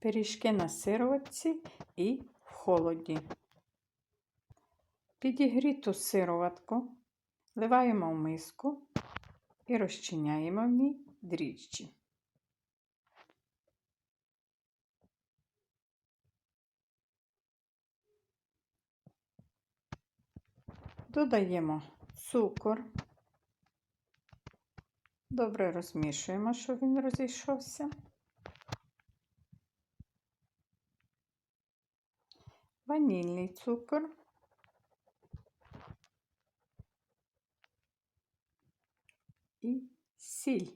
пиріжки на сироватці і в холоді. Підігріту сироватку вливаємо в миску і розчиняємо в ній дріжджі. Додаємо цукор. Добре розмішуємо, щоб він розійшовся. Ванільний цукор. І сіль.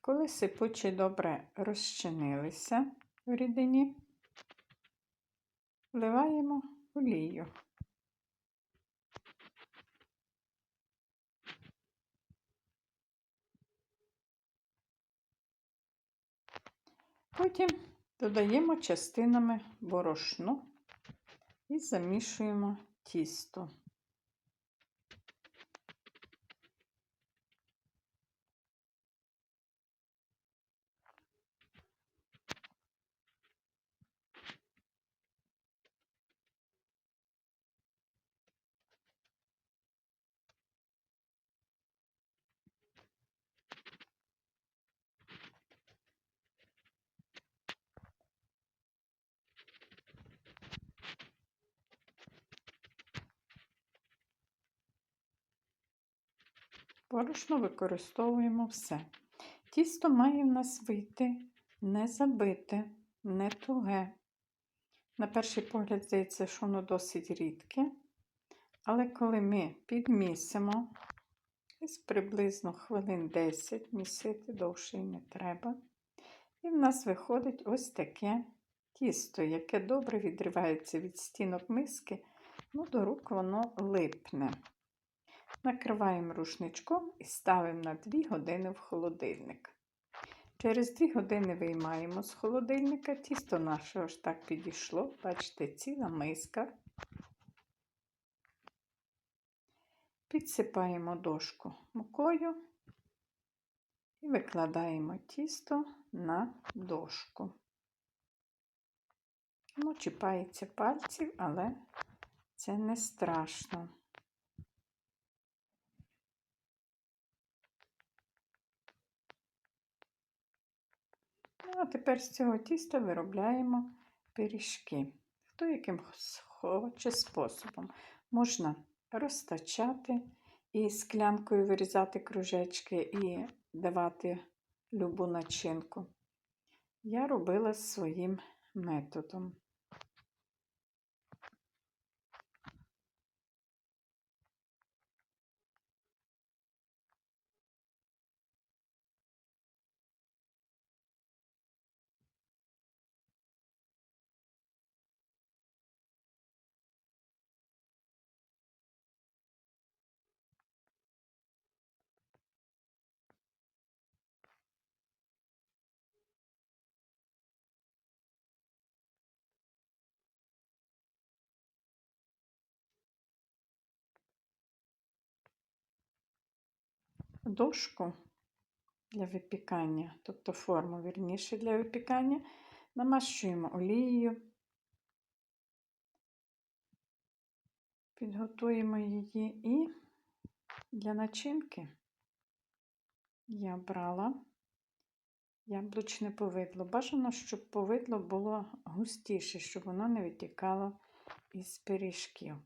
Коли сипучі добре розчинилися в рідині, вливаємо олію. Потім додаємо частинами борошно і замішуємо тісто. Борошно використовуємо все. Тісто має в нас вийти не забите, не туге. На перший погляд, здається, що воно досить рідке. Але коли ми підмісимо, десь приблизно хвилин 10 місити, довше й не треба. І в нас виходить ось таке тісто, яке добре відривається від стінок миски, ну, до рук воно липне. Накриваємо рушничком і ставимо на 2 години в холодильник. Через 2 години виймаємо з холодильника, тісто наше аж так підійшло, бачите, ціла миска. Підсипаємо дошку мукою і викладаємо тісто на дошку. Ну, чіпається пальців, але це не страшно. А тепер з цього тіста виробляємо пиріжки. Хто яким хоче способом. Можна розтачати і склянкою вирізати кружечки і давати любу начинку. Я робила своїм методом. Дошку для випікання, тобто форму, вірніше для випікання, намащуємо олією, підготуємо її і для начинки я брала яблучне повидло. Бажано, щоб повидло було густіше, щоб воно не витікало із пиріжків.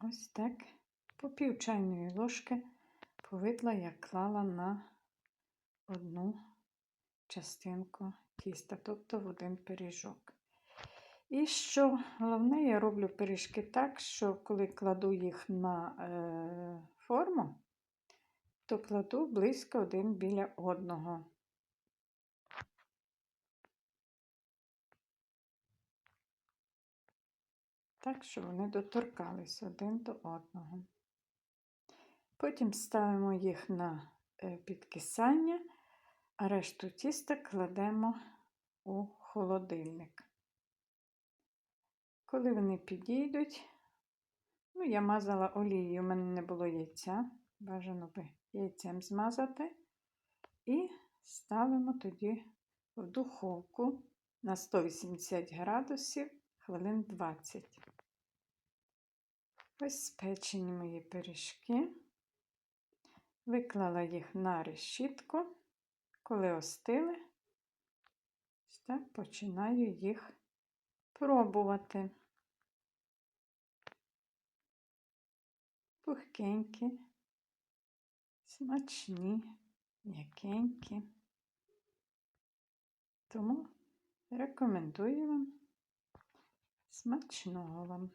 Ось так по чайної ложки повидла я клала на одну частинку тіста, тобто в один пиріжок. І що головне, я роблю пиріжки так, що коли кладу їх на е, форму, то кладу близько один біля одного. Так, щоб вони доторкались один до одного. Потім ставимо їх на е, підкисання, а решту тіста кладемо у холодильник. Коли вони підійдуть, ну, я мазала олією, у мене не було яйця, бажано би яйцем змазати. І ставимо тоді в духовку на 180 градусів хвилин 20. Ось спечені мої пиріжки. Виклала їх на решітку. Коли остили, так починаю їх пробувати. Пухкенькі, смачні, м'якенькі. Тому рекомендую вам смачного вам.